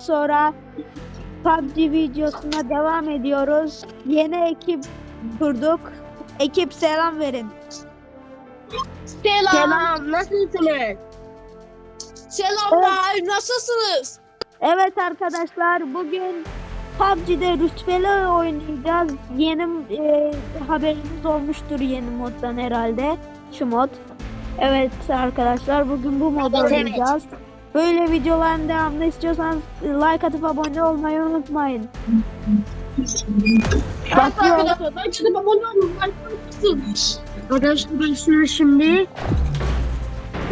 sonra PUBG videosuna devam ediyoruz. Yeni ekip kurduk. Ekip selam verin. Selam. Selam, nasılsınız? Selamlar. Nasılsınız? Evet arkadaşlar bugün PUBG'de rütbeli oynayacağız. Yeni e, haberiniz olmuştur yeni moddan herhalde. Şu mod. Evet arkadaşlar bugün bu modu Evet, evet. Böyle videoların devamını istiyorsanız like atıp abone olmayı unutmayın. Ben çıkıp abone olun. Arkadaşlar. Arkadaşlar şimdi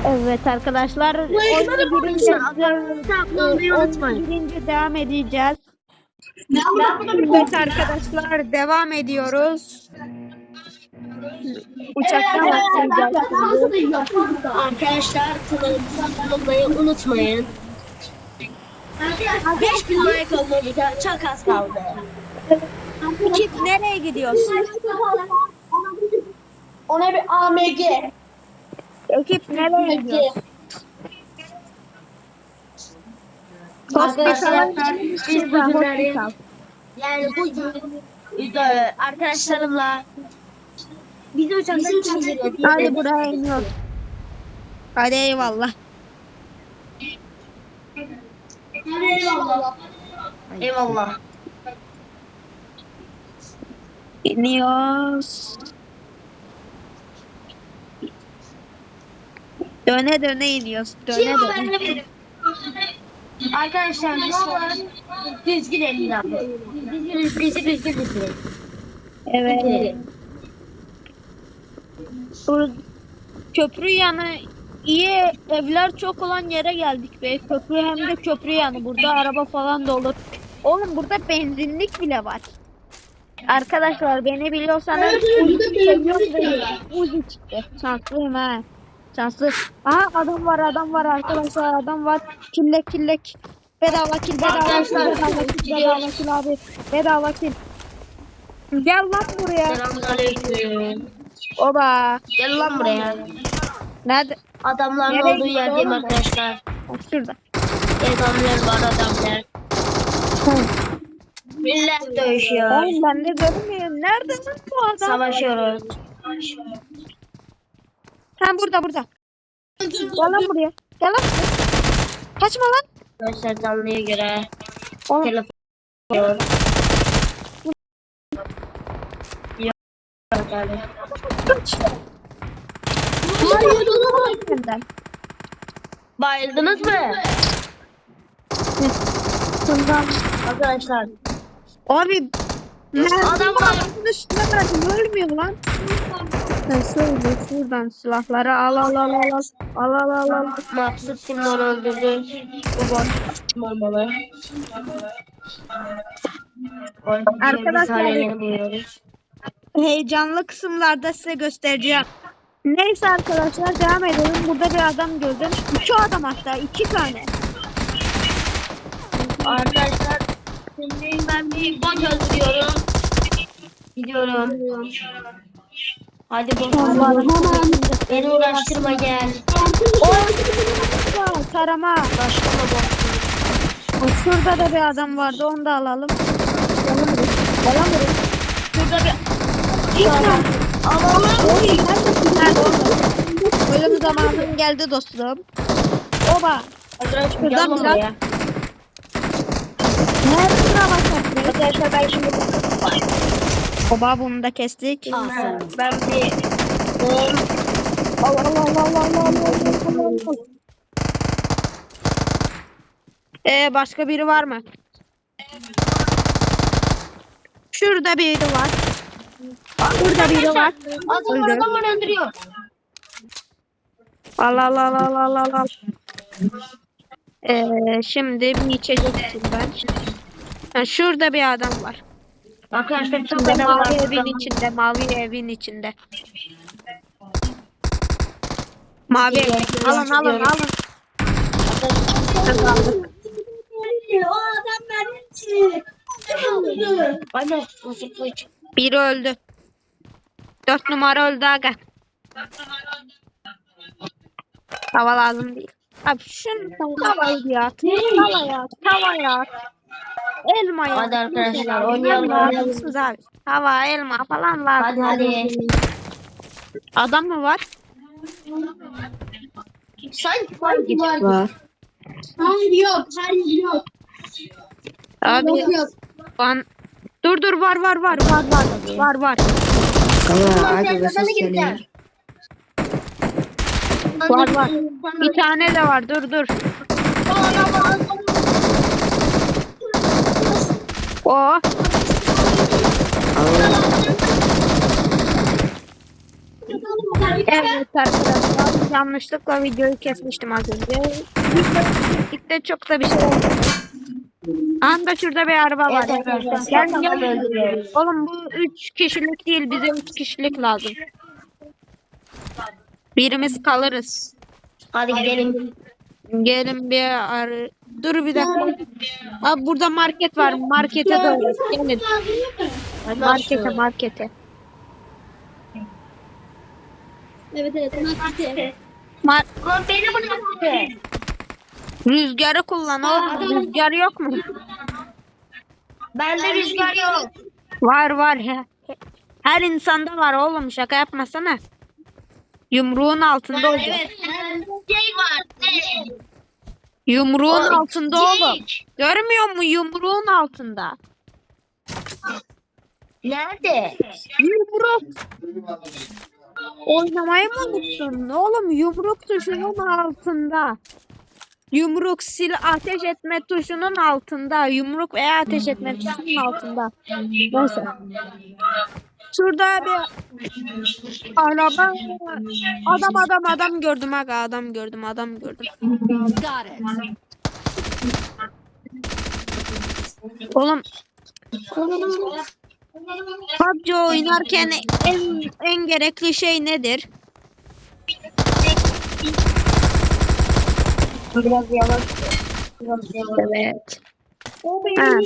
Evet arkadaşlar. Like olmayı unutmayın. Birinci devam edeceğiz. Evet arkadaşlar devam ediyoruz. Uçaktan atlayacağız. Arkadaşlar kanalımıza abone olmayı unutmayın. 5000 like olmamıza çok az kaldı. Ekip nereye gidiyorsun? Ona bir AMG. Ekip nereye gidiyorsun? Arkadaşlar biz bugünleri yani bugün e, arkadaşlarımla bizi uçaktan çıkacak. Hadi buraya iniyoruz. Hadi eyvallah. Eyvallah. Eyvallah. İniyoruz. Döne döne iniyoruz. Döne döne. Arkadaşlar ne olur düzgün elini abi. Bizi bizi düzgün bitirin. Evet. Köprü yanı iyi evler çok olan yere geldik be. Köprü hem de köprü yanı. Burada araba falan da olur. Oğlum burada benzinlik bile var. Arkadaşlar beni biliyorsanız Uzi seviyorum ve çıktı. Şanslıyım ha. Şanslı. Aha adam var adam var arkadaşlar adam var. Killek killek. Bedava kill bedava kill bedava kill bedava kill abi. Bedava kill. Gel lan buraya. Selamünaleyküm. Oba. Gel lan buraya. Nerede? Adamların Nereye olduğu yerdeyim arkadaşlar. Bak şurada. Adamlar var adamlar. Millet dövüşüyor. Oğlum ben de görmüyorum. Nerede lan bu adam? Savaşıyoruz. Ha burada burada. Gel lan buraya. Gel lan. Kaçma lan. Arkadaşlar canlıya göre Oğlum telefon yok. Yok. Olamaz. Benden. Bayıldınız mı? Şundan. Arkadaşlar. Abi. Adam var. üstüne verdim. Ölmüyor lan. Ben şöyle şuradan silahları al al al al al. Al al al al. Maksut onu öldürdü. Bu boş olmalı. Arkadaşlar- buluyoruz. Heyecanlı kısımlarda size göstereceğim. Neyse arkadaşlar devam edelim. Burada bir adam gördüm. İki adam hatta iki tane. Arkadaşlar şimdi ben bir bot öldürüyorum. Gidiyorum. Hadi bot. Beni uğraştırma gel. Aa, Tarama. Uğraştırma bot. Şurada da bir adam vardı. Onu da alalım. Alalım buraya. Şurada bir Nerede oğlum? Ölüm zamanım geldi dostum. Oba. Şuradan biraz-. Nerede sıra başlattı? Arkadaşlar ben şimdi Oba bunu da kestik. ben bir Allah Allah Allah Allah Allah Allah. Ee, başka biri var mı? Şurada biri var. Burada biri var. Adam Öldü. adam bana öldürüyor. Allah Allah Allah Allah Allah Allah. Ee, şimdi bir içecek içeyim ben. Ha, şurada bir adam var. Arkadaşlar çok var. mavi evin içinde, mavi evin içinde. Mavi ev. Alın alın alın. Biz aldık. O adam benim için. İçin. Biri öldü. Dört numara öldü aga. Hava lazım değil. Abi şunu tavayı at. Tavaya at. Tavaya at. Elma ya. Hadi arkadaşlar, oynayalım. Musunuz abi? Hava, elma falan var. Hadi hadi. Adam mı var? Sanki var gibi. Var. Hayır yok. Hayır yok. Abi Yok yok. ben... Dur dur var var var var var var var. Ama De ses gideceğim. geliyor. Var var. Bir tane de var dur dur. O evet arkadaşlar yanlışlıkla videoyu kesmiştim az önce. İlk çok da bir şey olmadı. Anda şurada bir araba var. Evet arkadaşlar. Gel gel. Oğlum bu 3 kişilik değil bize 3 kişilik lazım. Birimiz kalırız. Hadi gidelim. Gelin bir ar Dur bir dakika. Abi burada market var. Markete doğru. Gelin. Markete markete. Evet evet. Markete. Mar beni bıraktı. Rüzgarı kullan oğlum. Rüzgar yok mu? Bende rüzgar yok. Var var ya. Her insanda var oğlum şaka yapmasana. Yumruğun altında olacak. Evet. Şey var. Ne? Yumruğun Oy, altında oğlum. Cik. Görmüyor mu yumruğun altında? Nerede? Yumruk. Oynamayı mı unuttun? Oğlum yumruk tuşunun altında. Yumruk sil ateş etme tuşunun altında. Yumruk veya ateş etme tuşunun altında. Neyse. Şurada bir araba adam adam adam gördüm aga adam gördüm adam gördüm. Oğlum PUBG oynarken en en gerekli şey nedir? Evet. Ha,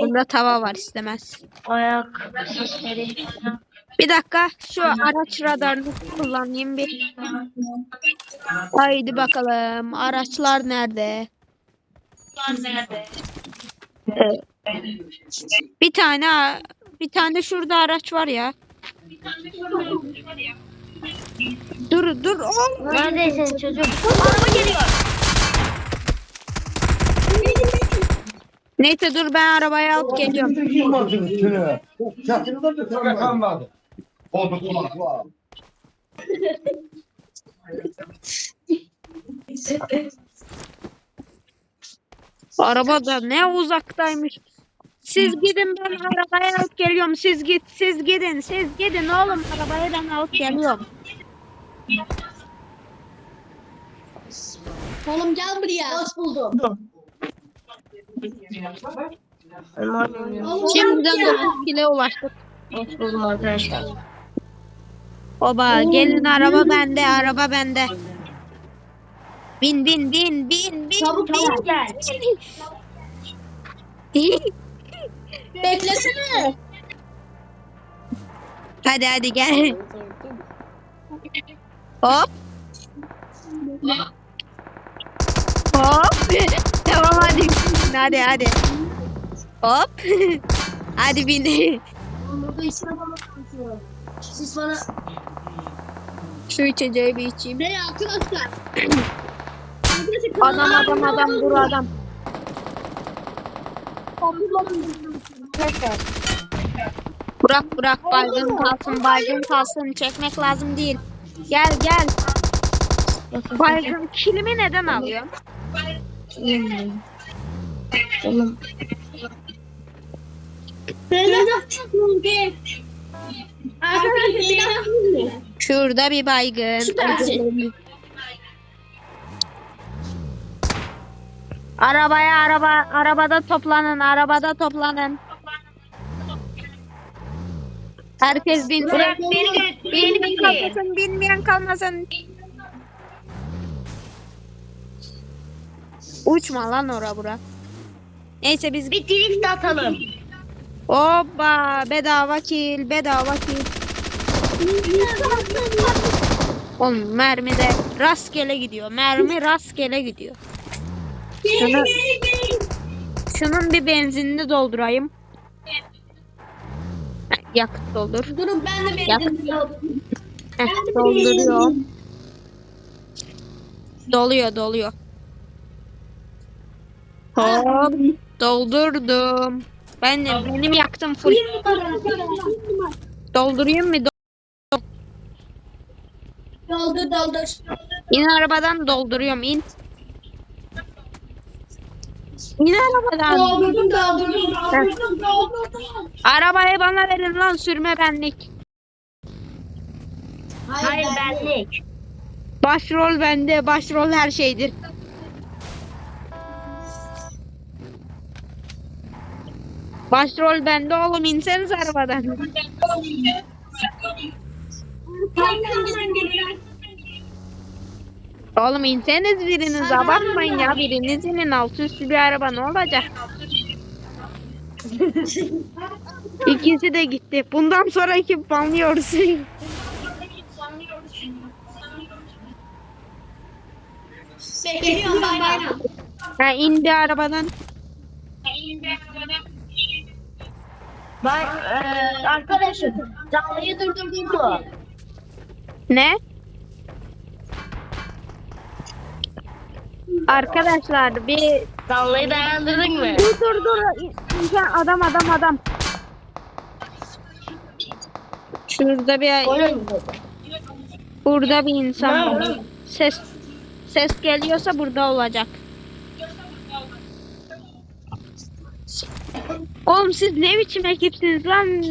bunda tava var istemez. Ayak sesleri. Bir dakika şu araç radarını kullanayım bir. Haydi bakalım araçlar nerede? Evet. Bir tane bir tane şurada araç var ya. Dur dur. Neredesin çocuk? Araba geliyor. Neyse dur ben arabayı alıp geliyorum. Araba da ne uzaktaymış. Siz gidin ben arabayı alıp geliyorum. Siz git siz gidin siz gidin oğlum arabayı ben alıp geliyorum. Oğlum gel buraya. Hoş buldum. Şimdiden gel buraya. 9 kile ulaştık. Hoş buldum arkadaşlar. Oba gelin araba bende araba bende. Bin bin bin bin bin. Çabuk Çabuk gel. Beklesene. hadi hadi gel. Hop. Hop. tamam hadi. Hadi hadi. Hop. hadi bin. Burada işine bana konuşuyor. Siz bana... Şu içeceği bir içeyim. Ne arkadaşlar? Adam adam adam dur adam. Bırak bırak baygın kalsın baygın kalsın çekmek lazım değil. Gel gel. Baygın kilimi neden alıyor? Oğlum. Arkadaşlar Şurada bir baygın. Süpersin. Arabaya araba arabada toplanın arabada toplanın. Herkes binsin. Bırak beni kalmasın, bilmeyen kalmasın. Uçma lan ora bura. Neyse biz Bir drift atalım. Hoppa bedava kill bedava kill. Oğlum mermi de rastgele gidiyor. Mermi rastgele gidiyor. Şunu, şunun bir benzinini doldurayım. Yakıt doldur. Durun ben de benzin Heh, dolduruyor. Doluyor doluyor. Hop doldurdum. Ben de benim yaktım full. Doldurayım mı? Do- Doldur doldur. İn arabadan dolduruyorum in. İn arabadan. Doldurdum doldurdum doldurdum doldurdum. Arabayı bana verin lan sürme benlik. Hayır benlik. Başrol bende, başrol her şeydir. Başrol bende oğlum inseniz arabadan. Oğlum inseniz biriniz abartmayın ya biriniz inin altı üstü bir araba ne olacak? İkisi de gitti. Bundan sonra iki banlıyoruz. Geliyorum bayram. ha indi arabadan. Bak eee arkadaşım canlıyı durdurdun mu? Ne? Arkadaşlar bir Canlıyı dayandırdın mı? dur dur dur İnsan adam adam adam. Şurada bir Oyun burada bir insan var. Ses ses geliyorsa burada olacak. Oğlum siz ne biçim ekipsiniz lan?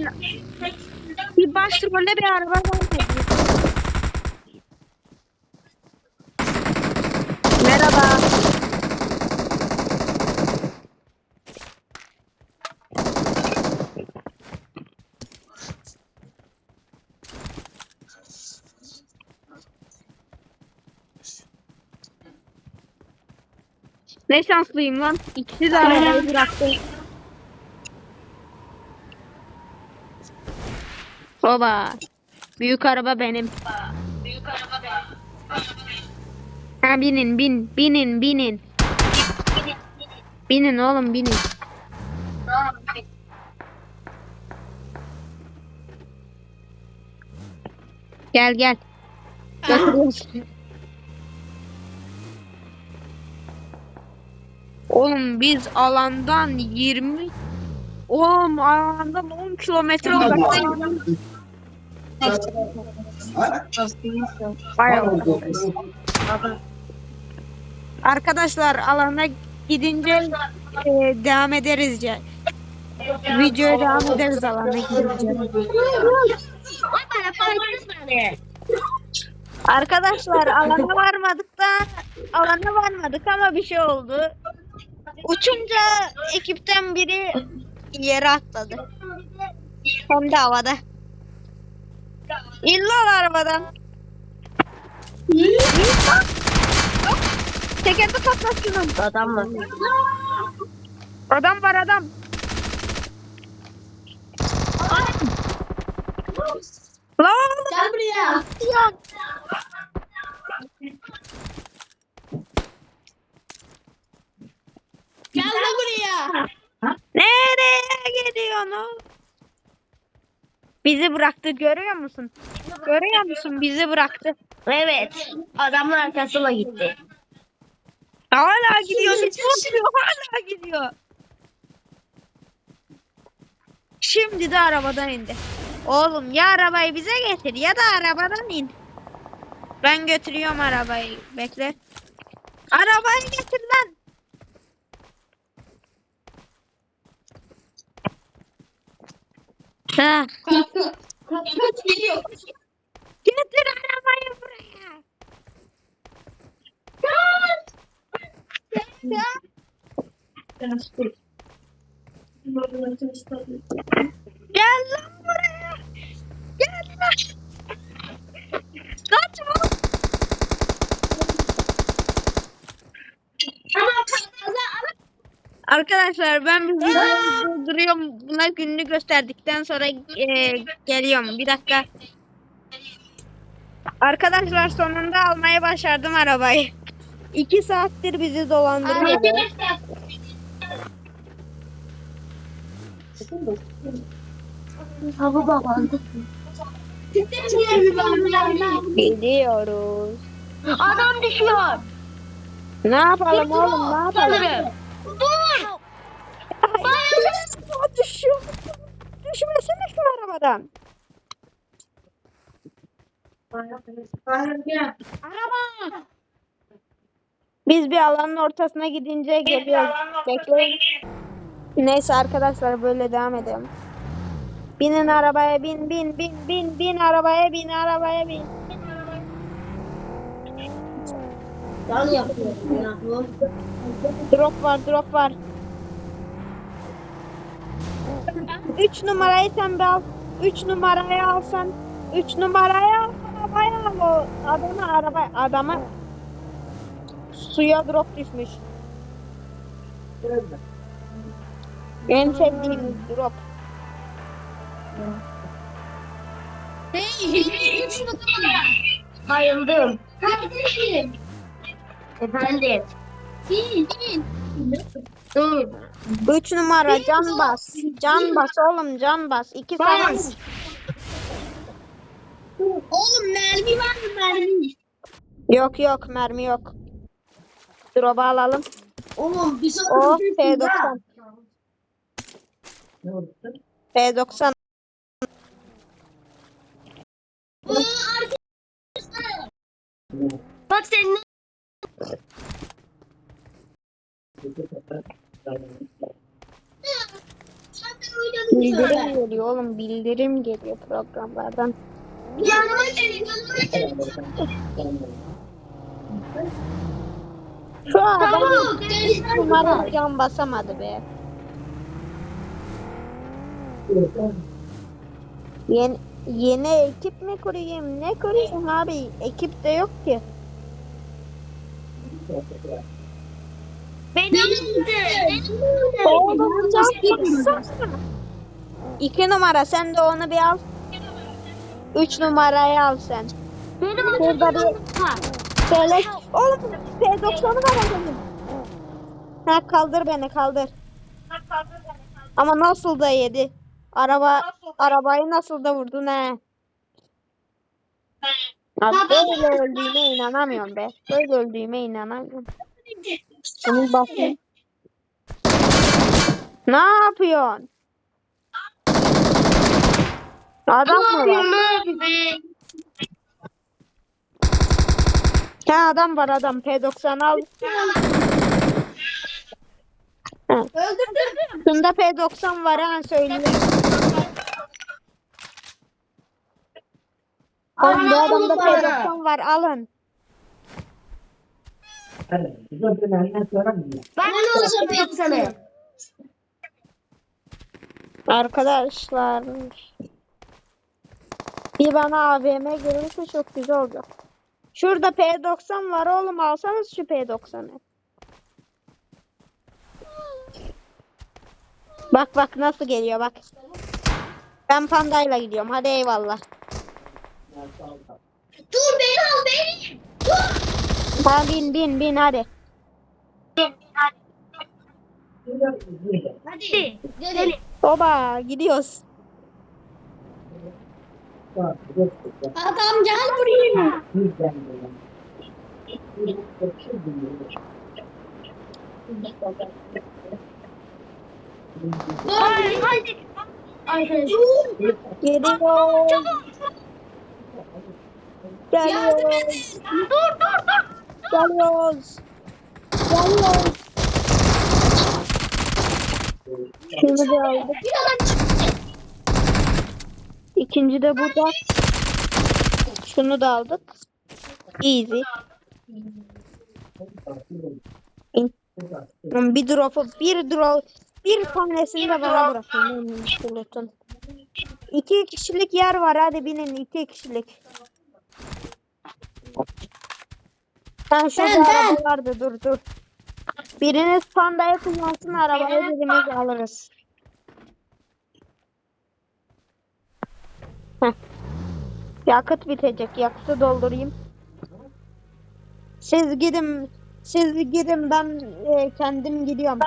Bir başrolde bir araba var. Merhaba. Ne şanslıyım lan. İkisi de arabayı bıraktı. Baba. Büyük araba benim. Ha binin bin binin binin. Binin oğlum binin. Gel gel. Oğlum biz alandan 20 Oğlum alandan 10 kilometre uzaktayız. Bayağı. Arkadaşlar alana gidince e, devam ederiz ya. Videoya devam ederiz alana gidince. Arkadaşlar alana varmadık da alana varmadık ama bir şey oldu. Uçunca ekipten biri yere atladı. Hem de havada. İn lan arabadan. Tekerini patlat şunun. Adam mı? Adam var adam. Lan Gel buraya. ya. Gel lan buraya. Nereye gidiyorsun? Bizi bıraktı görüyor musun? Görüyor musun? Bizi bıraktı. Evet. Adamın arkasına gitti. Hala gidiyor. Hiç. Hala gidiyor. Şimdi de arabadan indi. Oğlum ya arabayı bize getir ya da arabadan in. Ben götürüyorum arabayı. Bekle. Arabayı getir lan. Ha, Kaç geliyor. getir arabayı buraya. Gel lan buraya. Gel lan. Kaçma. Arkadaşlar ben bir durduruyorum. Buna gününü gösterdikten sonra e, geliyorum. Bir dakika. Arkadaşlar sonunda almaya başardım arabayı. İki saattir bizi dolandırıyor. Hava babandı. Gidiyoruz. Adam düşüyor. Ne yapalım oğlum ne yapalım? Sanırım. Dur. Ay, düşüyor. Düşmesene şu arabadan. Araba. Biz bir alanın ortasına gidince geliyoruz. Bekleyin. Neyse arkadaşlar böyle devam edelim. Binin arabaya bin bin bin bin bin arabaya bin arabaya bin. Yan yapıyorum ya. Drop var drop var. 3 numarayı sen bir al. 3 numarayı alsan. 3 numarayı al. Arabayı al o. Adama araba adama suya drop düşmüş. En sevdiğim drop. Hey, üç numara. Bayıldım. Kardeşim. Efendim. Bin, bin. Dur. 3 numara can bas. Can bas oğlum can bas. 2 saniye. Bas. Oğlum mermi var mı mermi? Yok yok mermi yok. Drop'u alalım. Oğlum bir sonra Oh düşürsün ha. P90. P90. Aa, arkadaşlar. Bak senin Bildirim geliyor oğlum bildirim geliyor programlardan. Yanıma gelin, yanıma gelin. Şu adam Tamam, numara can basamadı be. Yeni, yeni ekip mi kurayım? Ne kurayım abi? Ekip de yok ki. Benim de. Oğlum bassana. İki numara sen de onu bir al. Üç numarayı al sen. Benim Burada bir. Söyle. Oğlum P90'ı var adamın. Ha kaldır beni kaldır. Ama nasıl da yedi. Araba arabayı nasıl da vurdun he. Ya böyle öldüğüme inanamıyorum be. Böyle öldüğüme inanamıyorum. Şunu bakayım. Ne yapıyorsun? Adam mı var? Ha adam var adam. P90 al. Ha. Öldürdüm. Bunda P90 var ha söyleyeyim. Oğlum bu adamda P90 var alın. Ben ne olacağım yapsana? Arkadaşlar. Bir bana AVM gelirse çok güzel olacak. Şurada P90 var oğlum alsanız şu P90'ı. Bak bak nasıl geliyor bak. Ben pandayla gidiyorum. Hadi eyvallah. Dur beni al beni. Dur. Ha bin bin bin hadi. Hadi. Gidelim. Oba gidiyoruz. Adam gel buraya. Hayır, haydi. Haydi. Geliyoruz. Yardım edin. Dur, dur, dur. Geliyoruz. Geliyoruz. Şunu da aldık. İkinci de burada. Şunu da aldık. Easy. Bir drop'u bir drop bir tanesini de bana bırakın. İki kişilik yer var hadi binin iki kişilik. Ben şurada Ben, ben. araba vardı dur dur. Biriniz pandayı kullansın arabayı birimiz alırız. Heh. Yakıt bitecek. Yakıtı doldurayım. Siz gidin. Siz gidin ben e, kendim gidiyorum.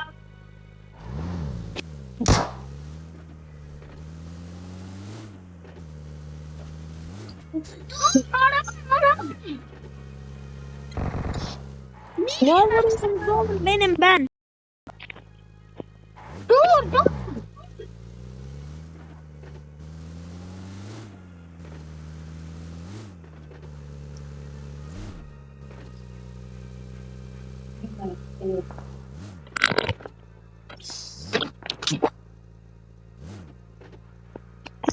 Ne olursunuz oğlum benim ben. Dur dur.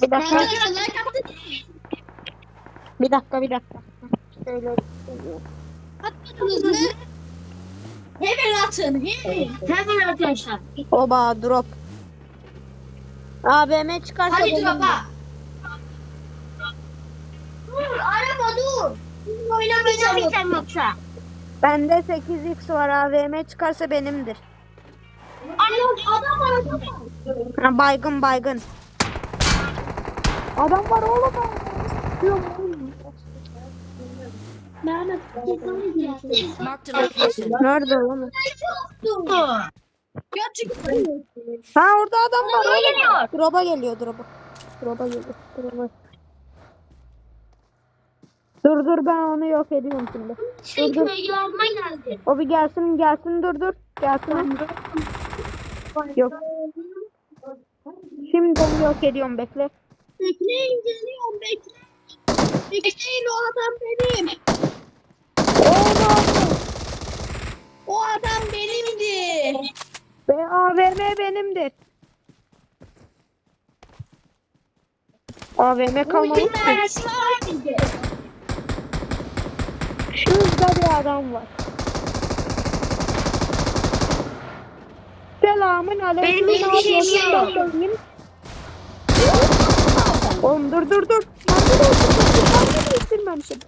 Bir dakika, bir dakika, bir dakika. Şöyle. Atmadınız mı? Atın. Hemen. Hemen arkadaşlar. Oba drop. AVM çıkarsa Hadi benim. baba. Dur araba dur. Oynamayacağım. Oynamayacağım yoksa. Bende 8x var AVM çıkarsa benimdir. Adam adam var adam var. Ha, baygın baygın. Adam var oğlum. Mehmet. Marked a location. Nerede oğlum? Gerçekten. Ha orada adam var oğlum. geliyor. Drop'a geliyor drop'a. Drop'a geliyor. Drop'a. Dur dur ben onu yok ediyorum şimdi. Şey köye yardıma geldi. O bir gelsin gelsin dur dur. Gelsin. Yok. Şimdi onu yok ediyorum bekle. Bekleyin geliyorum bekleyin. Bekleyin o adam benim. Oğlum. O adam benimdi. Ve AVM benimdir. AVM kalmamış ki. Şurada bir adam var. Selamın aleyküm. Benim hiçbir şeyim yok. söyleyeyim. Oğlum dur dur dur. Değiştirmemişim. Mermi değiştirmemişim.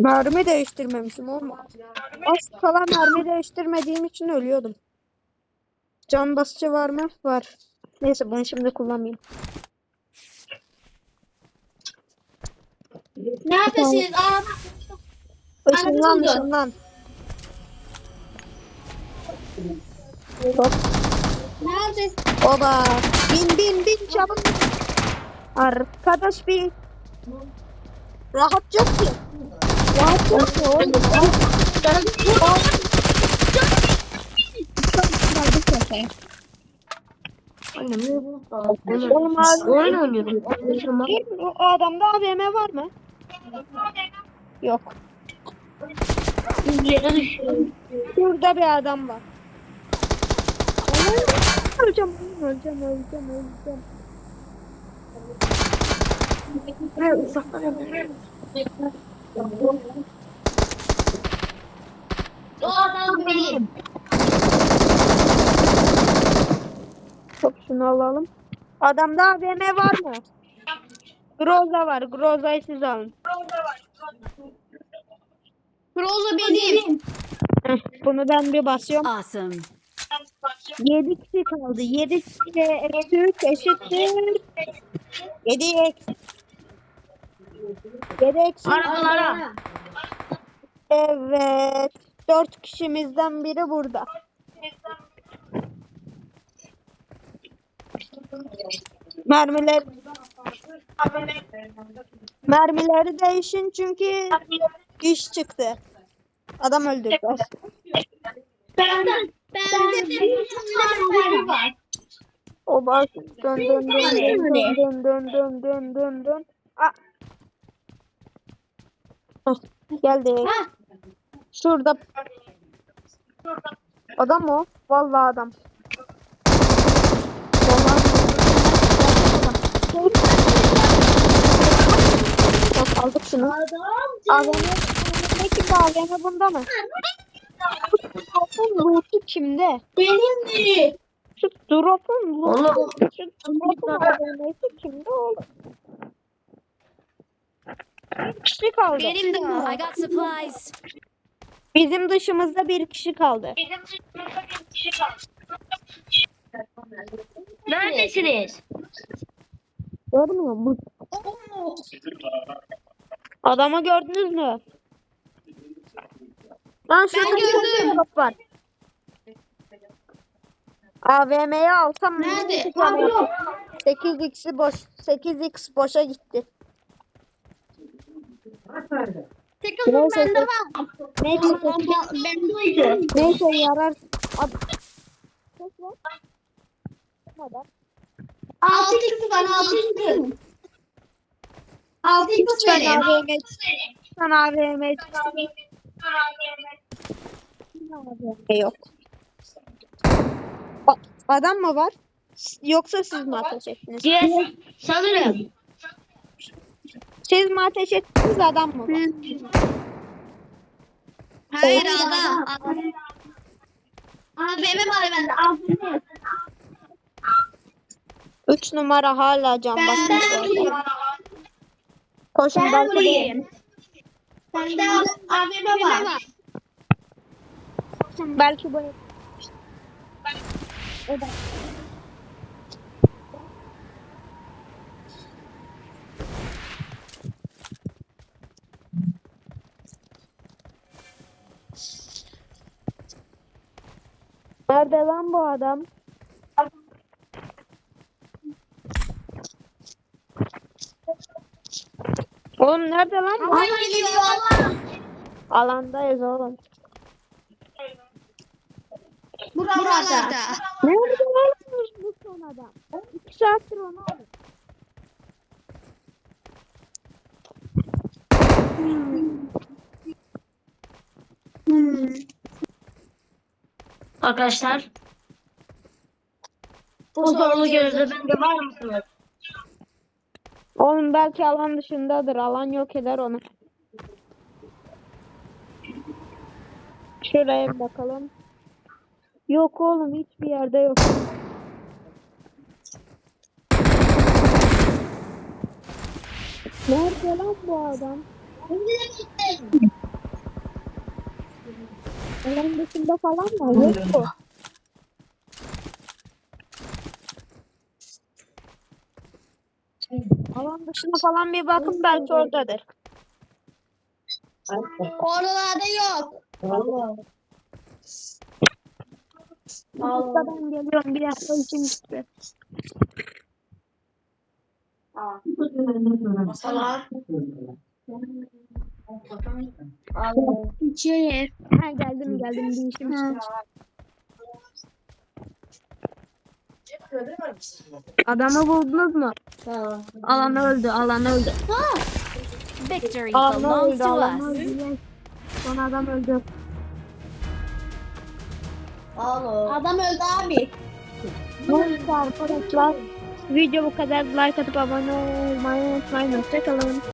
Mermi değiştirmemişim oğlum. Az kala mermi değiştirmediğim için ölüyordum. Can basıcı var mı? Var. Neyse bunu şimdi kullanmayayım. Neredesiniz? Aa, Işınlan buldum. ışınlan. Hop. neredesin? Oba. Bin bin bin çabuk. Arkadaş bir. Rahat yok ki. Rahat yok ki oğlum. Abi. Oyun oynuyorum. O adamda AVM var mı? Yok. Yere düşüyorum. Şurada bir adam var. Öleceğim, öleceğim, öleceğim, öleceğim. Ben uzaktan yapıyorum. O adam benim. Çok şunu alalım. Adamda AVM var mı? Groza var. Groza'yı siz alın. Proza benim. Heh, Bunu ben bir basıyorum. Awesome. 7 kişi kaldı. 7 kişi eksi 3 eşittir. 7 eksi. 7 eksi. Arabalara. Evet. 4 kişimizden biri burada. Mermiler Mermileri değişin çünkü iş çıktı. Adam öldürdüler. Benden. Bende bir tane var. O bak dön dön dön dön dön dön dön dön dön dön. Aa. Hah, Geldi. Ha. Şurada. Adam o. Vallahi adam. Bak aldık şunu. Adam. Kimde AVM bunda mı? Drop'un loot'u kimde? Benimdi. Şu drop'un loot'u. Oğlum. Şu drop'un AVM'si kimde oğlum? Bir kişi kaldı. Benim de I got supplies. Bizim dışımızda bir kişi kaldı. Neredesiniz? Görmüyor musun? Adamı gördünüz mü? Lan şurada bir gördüm. top var. AVM'yi alsam Nerede? 8x'i boş 8x boşa gitti. Tekrar Neyse, bende var. Neyse Bendeydi. neyse yarar. Ad... Ses var. Adam. Altı kız var altı kız. Altı kız Ben vereyim. AVM Ben AVM yok. A- Adam mı var? Yoksa siz mi ateş ettiniz? Yes. Sanırım. Siz mi ateş ettiniz adam mı? Hayır adam. Aa benim var bende. Altı. Üç numara hala can basıyor. Koşun Ben belki vurayım. Bende AVM var. belki bu. O Nerede lan bu adam? Oğlum nerede lan bu? Aman geliyor Allah. Alandayız oğlum. Buralarda. Nerede lan bu- bu son adam? İki saattir onu aldım. Arkadaşlar. Bu zorlu gözle bende var mısınız? Oğlum belki alan dışındadır. Alan yok eder onu. Şuraya bir bakalım. Yok oğlum hiçbir yerde yok. Nerede lan bu adam? Alan dışında falan mı? Yok bu. Alan dışına falan bir bakın belki oradadır. Oralarda yok. Usta ben geliyorum bir dakika için gitti. İçiyor. Ha geldim geldim bir işim çıktı. Adamı buldunuz mu? Alan öldü, alan öldü. Victory Alan belongs öldü, to alan us. öldü. Son adam öldü. Adam öldü abi. Neyse arkadaşlar. Video bu kadar. Like atıp abone olmayı unutmayın. Hoşçakalın.